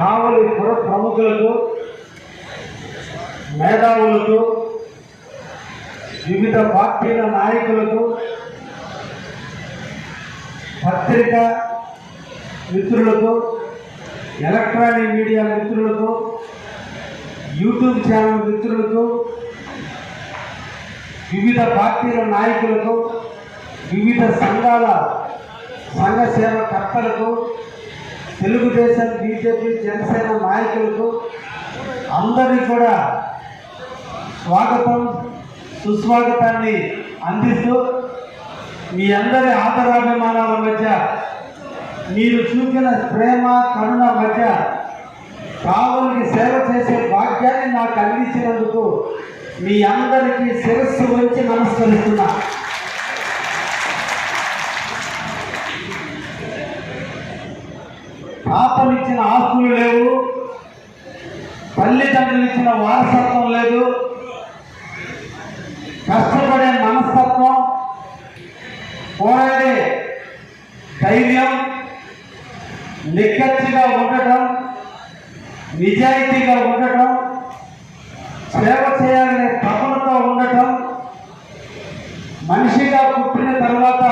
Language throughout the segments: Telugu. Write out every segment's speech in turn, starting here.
కావలి పుర ప్రముఖులకు మేధావులకు వివిధ పార్టీల నాయకులకు పత్రిక మిత్రులకు ఎలక్ట్రానిక్ మీడియా మిత్రులకు యూట్యూబ్ ఛానల్ మిత్రులకు వివిధ పార్టీల నాయకులకు వివిధ సంఘాల సంఘ సేవకర్తలకు తెలుగుదేశం బీజేపీ జనసేన నాయకులకు అందరికీ కూడా స్వాగతం సుస్వాగతాన్ని అందిస్తూ మీ అందరి ఆదరాభిమానాల మధ్య మీరు చూపిన ప్రేమ కరుణ మధ్య కావులకి సేవ చేసే భాగ్యాన్ని నాకు అందించినందుకు మీ అందరికీ శిరస్సు వచ్చి నమస్కరిస్తున్నా. తాతనిచ్చిన ఆస్తులు లేవు. తల్లిదండ్రులు ఇచ్చిన వారసత్వం లేదు. కష్టపడే మనస్తత్వం పోరాడే ధైర్యం నిక్కచ్చిగా ఉండటం నిజాయితీగా ఉండటం సేవ చేయాలనే తపనతో ఉండటం మనిషిగా పుట్టిన తర్వాత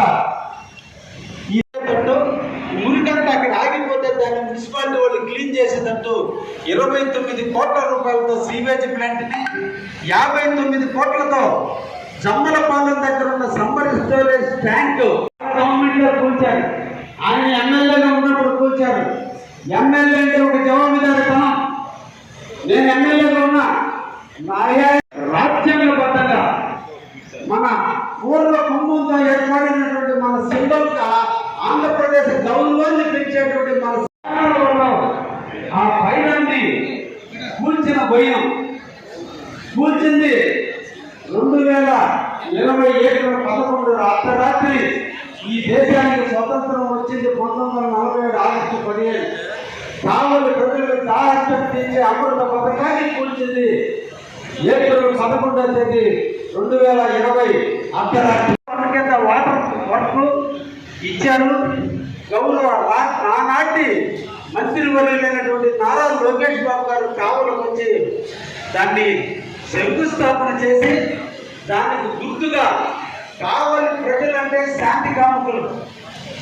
ఈ చేసేటట్టు మురికంతా అక్కడ ఆగిపోతే దాన్ని మున్సిపాలిటీ వాళ్ళు క్లీన్ చేసేటట్టు ఇరవై తొమ్మిది కోట్ల రూపాయలతో సీవేజ్ ప్లాంట్ని యాభై తొమ్మిది కోట్లతో జమ్మలపాలెం దగ్గర ఉన్న సమ్మర్ స్టోరేజ్ ట్యాంక్ గవర్నమెంట్లో కూల్చారు. ఆయన ఎమ్మెల్యేగా ఉన్నప్పుడు కూల్చారు. ఎమ్మెల్యే అంటే ఒక జవాబుదారితనం. నేను ఎమ్మెల్యేగా ఉన్నా. నాయా రాజ్యాంగబద్ధంగా మన పూర్వ కుంభంతో ఏర్పడినటువంటి మన సింబల్ ఆంధ్రప్రదేశ్ గౌరవాన్ని పెంచేటువంటి మన శాసనాలలో ఆ పైరాన్ని కూల్చిన భయం కూల్చింది రెండు వేల ఇరవై ఏడు పదకొండు అర్ధరాత్రి ఈ దేశానికి స్వతంత్రం వచ్చింది పంతొమ్మిది వందల నలభై ఏడు ఆగస్టు పదిహేను కావలి ప్రజలకు దాహత్యం తీర్చే అమృత పథకాన్ని కూల్చింది. ఏప్రిల్ పదకొండవ తేదీ రెండు వేల ఇరవై అర్ధరాత్రి కింద వాటర్ వర్క్ ఇచ్చారు. గౌరవ నానాటి ఆనాటి మంత్రివర్యులైనటువంటి నారా లోకేష్ బాబు గారు కావలకు వచ్చి దాన్ని శంకుస్థాపన చేసి దానికి గుర్తుగా కావలి ప్రజలు అంటే శాంతి కాముకులు.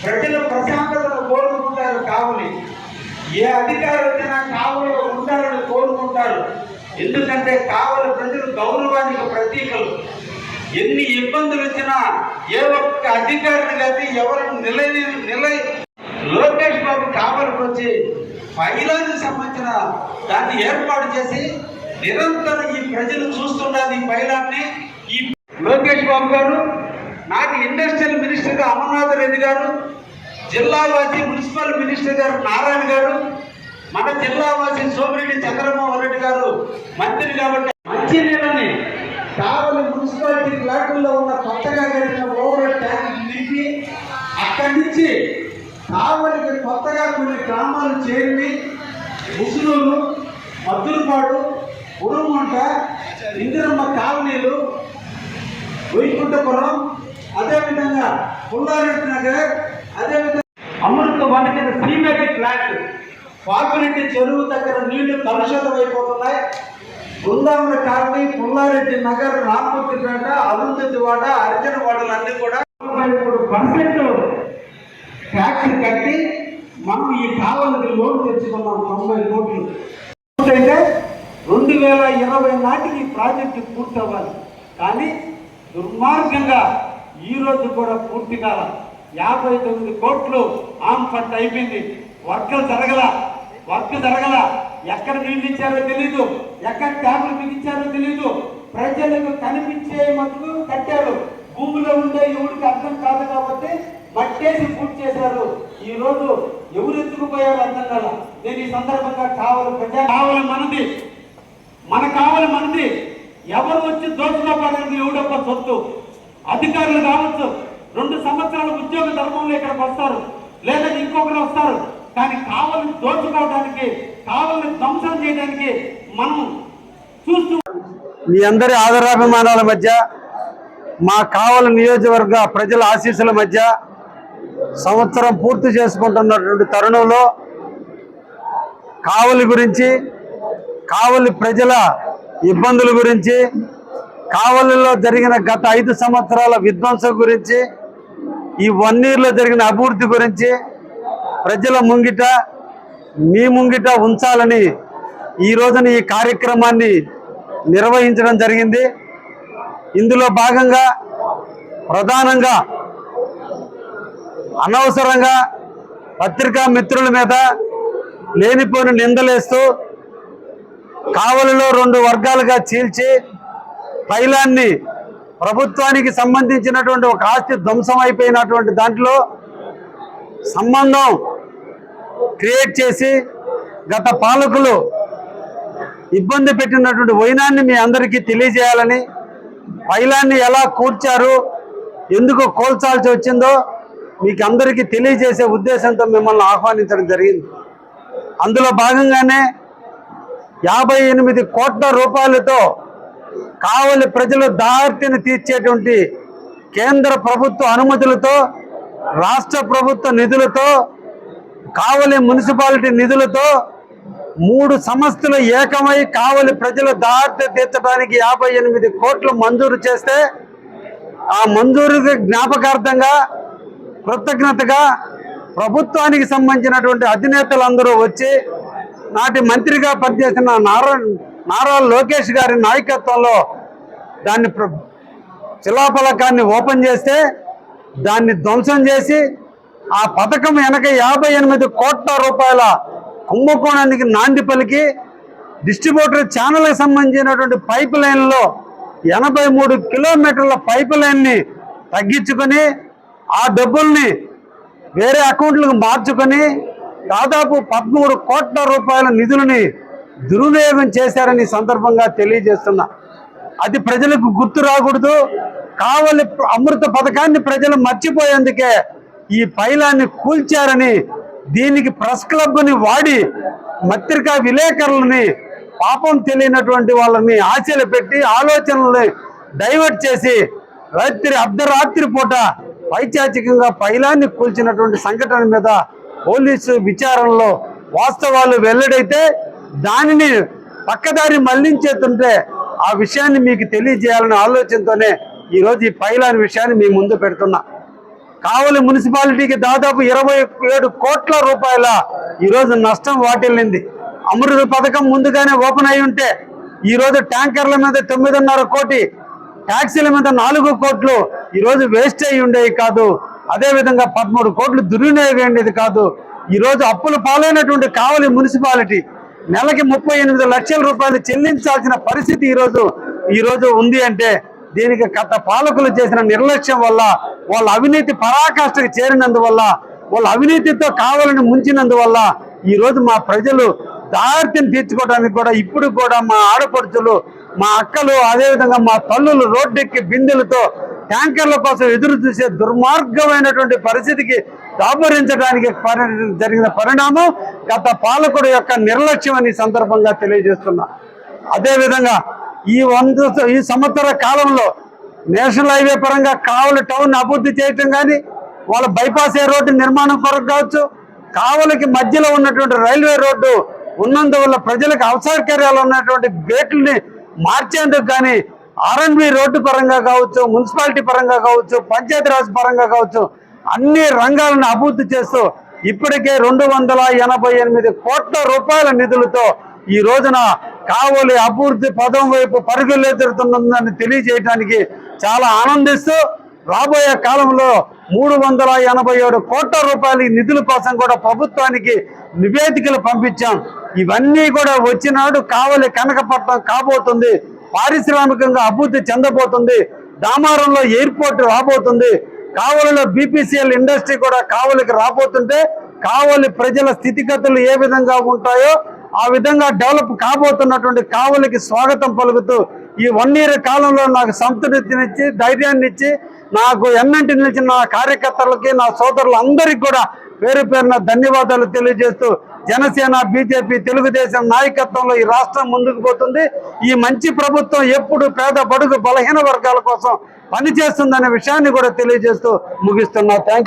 ప్రజలు ప్రశాంతతను కోరుకుంటారు కావలి ఏ అధికారులు వచ్చినా కావలిలో ఉంటారని కోరుకుంటారు. ఎందుకంటే కావలి ప్రజలు గౌరవానికి ప్రతీకలు. ఎన్ని ఇబ్బందులు వచ్చినా ఏ ఒక్క అధికారిని కానీ ఎవరిని నిలయ నిలయ లోకేష్ బాబు కావలికి వచ్చి పైలానికి సంబంధించిన దాన్ని ఏర్పాటు చేసి నిరంతరం ఈ ప్రజలు చూస్తున్నారు ఈ పైలాన్ని ఈ లోకేష్ బాబు గారు నాకు ఇండస్ట్రియల్ మినిస్టర్ గారు అమర్నాథ్ రెడ్డి గారు జిల్లావాసి మున్సిపల్ మినిస్టర్ గారు నారాయణ గారు మన జిల్లావాసి సోమిరెడ్డి చంద్రమోహన్ రెడ్డి గారు మంత్రి కాబట్టి మంచి నీళ్ళని కావలి మున్సిపాలిటీ ప్లాట్లలో ఉన్న కొత్తగా కట్టిన ఓవర్ ట్యాంక్ నింపి అక్కడి నుంచి కావలికి కొత్తగా కొన్ని గ్రామాలు చేరి ముసులూరు మద్దులపాడు ఉరుమంట ఇందిరమ్మ కాలనీలు వైకుంఠపురం అదేవిధంగా పుల్లారెడ్డి నగర్ అదేవిధంగా అమృత వన్ కింద సీమేటి ప్లాంట్ పాపిరెడ్డి చెరువు దగ్గర నీళ్ళు కలుషితం అయిపోతున్నాయి. బృందావన కాలనీ పుల్లారెడ్డి నగర్ రామూర్తిపేట అరుంధతివాడ అర్జునవాడలన్నీ కూడా ఇప్పుడు పర్సెంట్ ట్యాక్స్ కట్టి మనం ఈ కావాలకి లోన్ తెచ్చుకున్నాం తొంభై కోట్లు. అయితే రెండు వేల ఇరవై నాటికి ప్రాజెక్టు పూర్తవ్వాలి. కానీ దుర్మార్గంగా ఈ రోజు కూడా పూర్తి కాల యాభై తొమ్మిది కోట్లు ఆమ్ ఫండ్ అయిపోయింది. వర్కలు జరగల వర్క్ జరగల. ఎక్కడ నీళ్ళు ఇచ్చారో తెలీదు ఎక్కడ ట్యాబ్లు బిగించారో తెలీదు. ప్రజలకు కనిపించే మటుకు కట్టారు. భూమిలో ఉండే ఎవరికి అర్థం కాదు కాబట్టి మట్టేసి పూర్తి చేశారు. ఈ రోజు ఎవరు ఎత్తుకుపోయారు అర్థం కదా నేను ఈ సందర్భంగా కావాలి ప్రజా కావాలి మనది. మన కావాలి మనది. ఎవరు వచ్చి దోచుకోవడానికి ఎవడొక్క సొత్తు? అధికారులు కావచ్చు. రెండు సంవత్సరాల ఉద్యోగ ధర్మంలో ఇక్కడికి వస్తారు. లేదా ఇంకొకరు వస్తారు. కానీ కావాలని దోచుకోవడానికి కావాలని ధ్వంసం చేయడానికి మనం చూస్తూ మీ అందరి ఆదరాభిమానాల మధ్య మా కావల నియోజకవర్గ ప్రజల ఆశీస్సుల మధ్య సంవత్సరం పూర్తి చేసుకుంటున్నటువంటి తరుణంలో కావలి గురించి కావలి ప్రజల ఇబ్బందుల గురించి కావలిలో జరిగిన గత ఐదు సంవత్సరాల విధ్వంసం గురించి ఈ వన్ ఇయర్లో జరిగిన అభివృద్ధి గురించి ప్రజల ముంగిట మీ ముంగిట ఉంచాలని ఈ రోజున ఈ కార్యక్రమాన్ని నిర్వహించడం జరిగింది. ఇందులో భాగంగా ప్రధానంగా అనవసరంగా పత్రికా మిత్రుల మీద లేనిపోని నిందలేస్తూ కావలిలో రెండు వర్గాలుగా చీల్చి తైలాన్ని ప్రభుత్వానికి సంబంధించినటువంటి ఒక ఆస్తి ధ్వంసం అయిపోయినటువంటి దాంట్లో సంబంధం క్రియేట్ చేసి గత పాలకులు ఇబ్బంది పెట్టినటువంటి వైనాన్ని మీ అందరికీ తెలియజేయాలని పైలాన్ని ఎలా కూర్చారు ఎందుకు కోల్చాల్సి వచ్చిందో మీకు అందరికీ తెలియజేసే ఉద్దేశంతో మిమ్మల్ని ఆహ్వానించడం జరిగింది. అందులో భాగంగానే యాభై ఎనిమిది కోట్ల రూపాయలతో కావలి ప్రజల దార్తిని తీర్చేటువంటి కేంద్ర ప్రభుత్వ అనుమతులతో రాష్ట్ర ప్రభుత్వ నిధులతో కావలి మున్సిపాలిటీ నిధులతో మూడు సంస్థలు ఏకమై కావలి ప్రజల దారిని తీర్చడానికి యాభై ఎనిమిది కోట్లు మంజూరు చేస్తే ఆ మంజూరుకి జ్ఞాపకార్థంగా కృతజ్ఞతగా ప్రభుత్వానికి సంబంధించినటువంటి అధినేతలందరూ వచ్చి నాటి మంత్రిగా పనిచేసిన నారాయణ నారా లోకేష్ గారి నాయకత్వంలో దాన్ని ప్ర- శిలాఫలకాన్ని ఓపెన్ చేస్తే దాన్ని ధ్వంసం చేసి ఆ పథకం వెనక యాభై ఎనిమిది కోట్ల రూపాయల కుంభకోణానికి నాంది పలికి డిస్ట్రిబ్యూటర్ ఛానల్కి సంబంధించినటువంటి పైప్ లైన్లో ఎనభై మూడు కిలోమీటర్ల పైప్ లైన్ని తగ్గించుకొని ఆ డబ్బుల్ని వేరే అకౌంట్లకు మార్చుకొని దాదాపు పదమూడు కోట్ల రూపాయల నిధులని దుర్వినియోగం చేశారని సందర్భంగా తెలియజేస్తున్నా. అది ప్రజలకు గుర్తు రాకూడదు. కావలి అమృత పథకాన్ని ప్రజలు మర్చిపోయేందుకే ఈ పైలాన్ని కూల్చారని దీనికి ప్రెస్ క్లబ్ని వాడి పత్రికా విలేకరులని పాపం తెలియనటువంటి వాళ్ళని ఆశలు పెట్టి ఆలోచనల్ని డైవర్ట్ చేసి రాత్రి అర్ధరాత్రి పూట పైచాచికంగా పైలాన్ని కూల్చినటువంటి సంఘటన మీద పోలీసు విచారణలో వాస్తవాలు వెల్లడైతే దానిని పక్కదారి మళ్ళించేస్తుంటే ఆ విషయాన్ని మీకు తెలియజేయాలనే ఆలోచనతోనే ఈరోజు ఈ పైలాని విషయాన్ని మీ ముందు పెడుతున్నా. కావలి మున్సిపాలిటీకి దాదాపు ఇరవై ఏడు కోట్ల రూపాయల ఈరోజు నష్టం వాటిల్లింది. అమృత పథకం ముందుగానే ఓపెన్ అయి ఉంటే ఈరోజు ట్యాంకర్ల మీద తొమ్మిదిన్నర కోటి ట్యాక్సీల మీద నాలుగు కోట్లు ఈరోజు వేస్ట్ అయి ఉండేవి కాదు. అదేవిధంగా పదమూడు కోట్లు దుర్వినియోగం అయ్యేది కాదు. ఈరోజు అప్పుల పాలైనటువంటి కావలి మున్సిపాలిటీ నెలకి ముప్పై ఎనిమిది లక్షల రూపాయలు చెల్లించాల్సిన పరిస్థితి ఈరోజు ఈరోజు ఉంది అంటే దీనికి గత పాలకులు చేసిన నిర్లక్ష్యం వల్ల వాళ్ళ అవినీతి పరాకాష్ఠకు చేరినందువల్ల వాళ్ళ అవినీతితో కావాలని ముంచినందువల్ల ఈ రోజు మా ప్రజలు దారిని తీర్చుకోవడానికి కూడా ఇప్పుడు కూడా మా ఆడపడుచులు మా అక్కలు అదేవిధంగా మా తల్లులు రోడ్డెక్కి బిందెలతో ట్యాంకర్ల కోసం ఎదురు చూసే దుర్మార్గమైనటువంటి పరిస్థితికి దాపరించడానికి పరి- జరిగిన పరిణామం గత పాలకుడు యొక్క నిర్లక్ష్యం అని సందర్భంగా తెలియజేస్తున్నా. అదేవిధంగా ఈ వంద ఈ సంవత్సర కాలంలో నేషనల్ హైవే పరంగా కావలి టౌన్ అభివృద్ధి చేయటం కానీ వాళ్ళ బైపాస్ ఏ రోడ్డు నిర్మాణం కొరకు కావచ్చు కావలికి మధ్యలో ఉన్నటువంటి రైల్వే రోడ్డు ఉన్నందువల్ల ప్రజలకు అవసరకార్యాలు ఉన్నటువంటి గేట్లని మార్చేందుకు కానీ ఆర్ఎన్బి రోడ్డు పరంగా కావచ్చు మున్సిపాలిటీ పరంగా కావచ్చు పంచాయతీరాజ్ పరంగా కావచ్చు అన్ని రంగాలను అభివృద్ధి చేస్తూ ఇప్పటికే రెండు వందల ఎనభై ఎనిమిది కోట్ల రూపాయల నిధులతో ఈ రోజున కావలి అభివృద్ధి పదం వైపు పరుగులెత్తుతుందని తెలియజేయడానికి చాలా ఆనందిస్తూ రాబోయే కాలంలో మూడు వందల ఎనభై ఏడు కోట్ల రూపాయల నిధుల కోసం కూడా ప్రభుత్వానికి నివేదికలు పంపించాం. ఇవన్నీ కూడా వచ్చినాడు కావలి కనకపట్నం కాబోతుంది. పారిశ్రామికంగా అభివృద్ధి చెందబోతుంది. దామారంలో ఎయిర్పోర్ట్ రాబోతుంది. కావలిలో బీపీసీఎల్ ఇండస్ట్రీ కూడా కావలికి రాబోతుంటే కావలి ప్రజల స్థితిగతులు ఏ విధంగా ఉంటాయో ఆ విధంగా డెవలప్ కాబోతున్నటువంటి కావలికి స్వాగతం పలుకుతూ ఈ వన్ ఇయర్ కాలంలో నాకు సంతృప్తినిచ్చి ధైర్యాన్ని ఇచ్చి నాకు ఎన్నంటి నిలిచిన నా కార్యకర్తలకి నా సోదరులందరికీ కూడా పేరు పేరున ధన్యవాదాలు తెలియజేస్తూ జనసేన బీజేపీ తెలుగుదేశం నాయకత్వంలో ఈ రాష్ట్రం ముందుకు పోతుంది. ఈ మంచి ప్రభుత్వం ఎప్పుడు పేద బడుగు బలహీన వర్గాల కోసం పనిచేస్తుందనే విషయాన్ని కూడా తెలియజేస్తూ ముగిస్తున్నా. థ్యాంక్